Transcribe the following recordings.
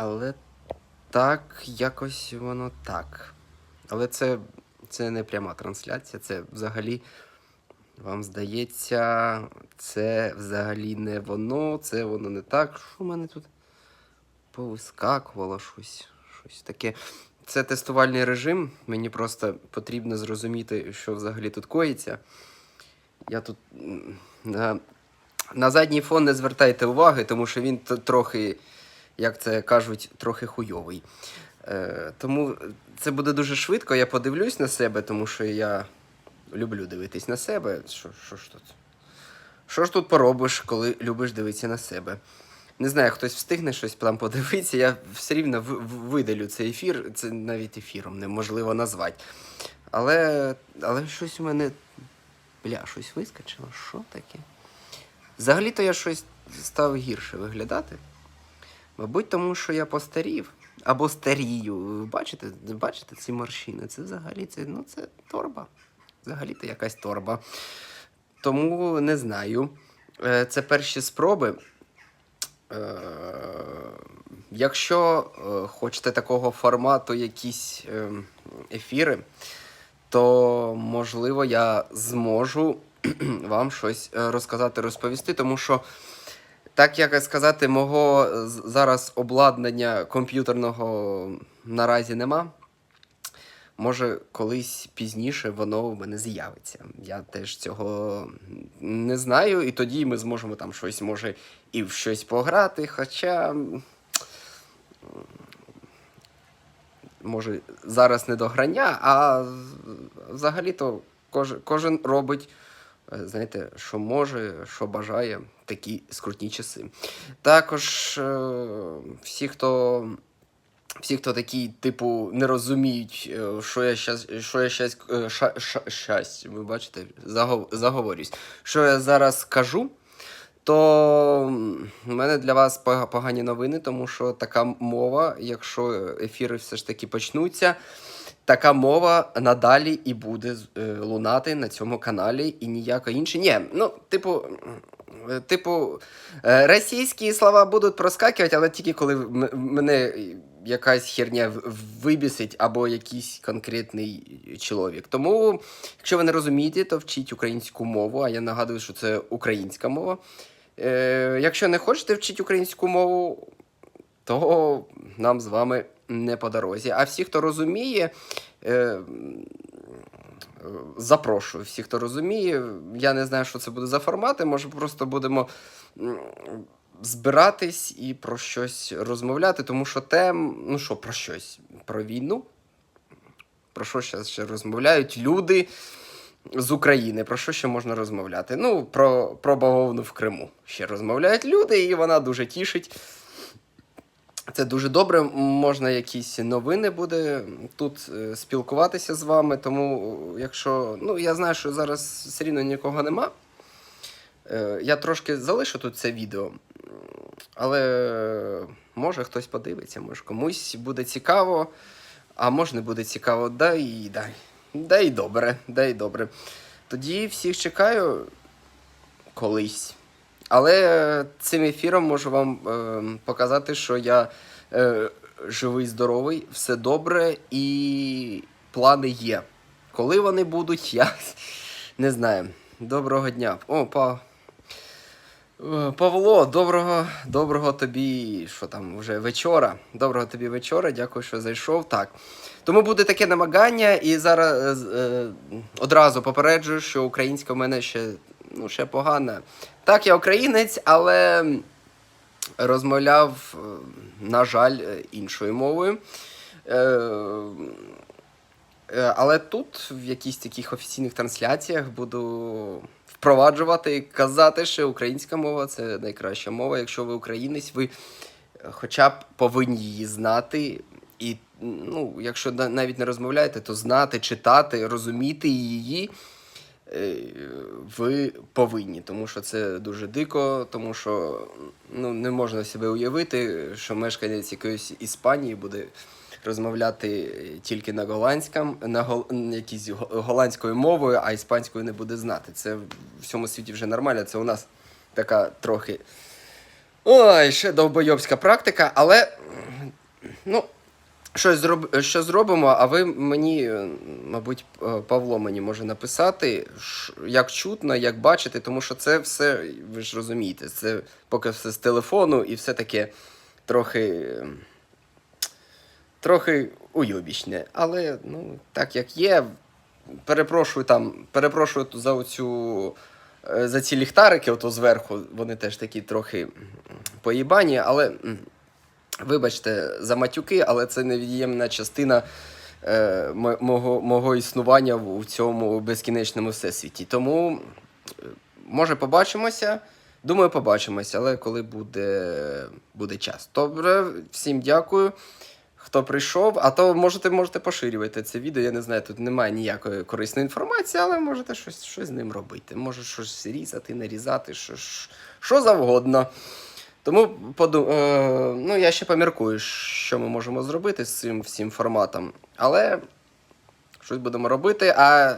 Але так, якось воно так. Але це, це не пряма трансляція, це взагалі. Вам здається, це взагалі не воно, це воно не так. Що в мене тут повискакувало щось, щось таке. Це тестувальний режим. Мені просто потрібно зрозуміти, що взагалі тут коїться. Я тут на, на задній фон не звертайте уваги, тому що він трохи, як це кажуть, трохи хуйовий. Е, тому це буде дуже швидко. Я подивлюсь на себе, тому що я люблю дивитись на себе. Що, що ж тут? Що ж тут поробиш, коли любиш дивитися на себе? Не знаю, хтось встигне щось там подивитися, я все рівно видалю цей ефір, це навіть ефіром неможливо назвати. Але, але щось у мене. Бля, щось вискочило. Що таке? Взагалі-то я щось став гірше виглядати. Мабуть, тому що я постарів. Або старію. Бачите, бачите ці морщини? Це взагалі це, ну, це торба. Взагалі-то якась торба. Тому не знаю. Е, Це перші спроби. Е, Якщо е, хочете такого формату якісь ефіри, то можливо я зможу вам щось розказати, розповісти, тому що. Так як сказати, мого е, зараз обладнання комп'ютерного наразі нема. Може, колись пізніше воно в мене з'явиться. Я теж цього не знаю, і тоді ми зможемо там щось, може, і в щось пограти, хоча. Може, зараз не до грання, а взагалі-то кожен, кожен робить, знаєте, що може, що бажає, такі скрутні часи. Також е, всі, хто всі, хто такі, типу, не розуміють, е, що я щас, що я щас, е, ша, ша, щас, ви бачите, загов, заговорюсь, що я зараз кажу, то в мене для вас погані новини, тому що така мова, якщо ефіри все ж таки почнуться, така мова надалі і буде е, лунати на цьому каналі, і ніяка інша. Ні, ну, типу. Е, Типу, е, російські слова будуть проскакувати, але тільки коли мене якась херня вибісить або якийсь конкретний чоловік. Тому, якщо ви не розумієте, то вчіть українську мову, а я нагадую, що це українська мова. Е, якщо не хочете вчити українську мову, то нам з вами не по дорозі. А всі, хто розуміє, е, запрошую всіх, хто розуміє. Я не знаю, що це буде за формати. Може, просто будемо збиратись і про щось розмовляти, тому що тем, ну що, про щось? Про війну? Про що зараз ще розмовляють люди з України? Про що ще можна розмовляти? Ну, про, про бавовну в Криму ще розмовляють люди, і вона дуже тішить. Це дуже добре. Можна якісь новини буде тут е, спілкуватися з вами. Тому, е, якщо. Ну, я знаю, що зараз все рівно нікого нема. Е, Я трошки залишу тут це відео. Але може хтось подивиться, може комусь буде цікаво, а може не буде цікаво. Да і да, да і добре, да і добре. Тоді всіх чекаю колись. Але цим ефіром можу вам е, показати, що я е, живий, здоровий, все добре і плани є. Коли вони будуть, я не знаю. Доброго дня. О, па... Е, Павло, доброго, доброго тобі, що там вже вечора. Доброго тобі вечора, дякую, що зайшов. Так. Тому буде таке намагання, і зараз е, е, одразу попереджую, що українська в мене ще, ну, ще погана. Так, я українець, але розмовляв, е, на жаль, е, іншою мовою. Е, Але тут, в якісь таких офіційних трансляціях, буду впроваджувати і казати, що українська мова це найкраща мова. Якщо ви українець, ви хоча б повинні її знати. І ну, якщо навіть не розмовляєте, то знати, читати, розуміти її ви повинні, тому що це дуже дико, тому що ну, не можна себе уявити, що мешканець якоїсь Іспанії буде розмовляти тільки на голландському, на гол, го- голландською мовою, а іспанською не буде знати. Це в всьому світі вже нормально. Це у нас така трохи. Ой, ще довбойобська практика, але Ну, щось зроб... що зробимо, а ви мені, е, мабуть, е, Павло мені може написати, як чутно, як бачите, тому що це все, ви ж розумієте, це поки все з телефону і все таке трохи. Трохи уйобічне, але ну, так як є, перепрошую там, перепрошую за оцю. е, За ці ліхтарики, ото зверху, вони теж такі трохи поїбані, але Вибачте за матюки, але це невід'ємна частина е, мого, мого існування в цьому безкінечному всесвіті. Тому, е, може, побачимося. Думаю, побачимося, але коли буде, буде час. Добре, всім дякую. Хто прийшов, а то можете, можете поширювати це відео. Я не знаю, тут немає ніякої корисної інформації, але можете щось, щось з ним робити. Може щось різати, нарізати, що, що завгодно. Тому поду... е, ну, я ще поміркую, що ми можемо зробити з цим всім форматом. Але щось будемо робити. А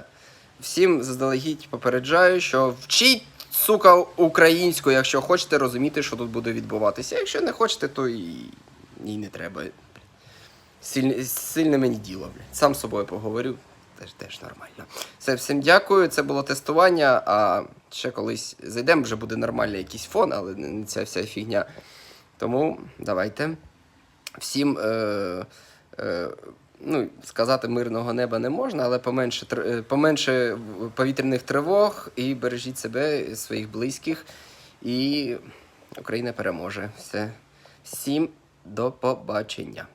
всім заздалегідь попереджаю, що вчіть, сука, українську, якщо хочете розуміти, що тут буде відбуватися. Якщо не хочете, то і, і не треба. Сильне, сильне мені діло. Сам з собою поговорю. Теж, теж нормально. Все, всім дякую. Це було тестування. А ще колись зайдемо, вже буде нормальний якийсь фон, але не ця вся фігня. Тому давайте. Всім. Е, е, ну, сказати мирного неба не можна, але поменше, е, поменше повітряних тривог і бережіть себе, своїх близьких. І Україна переможе. Все. Всім до побачення.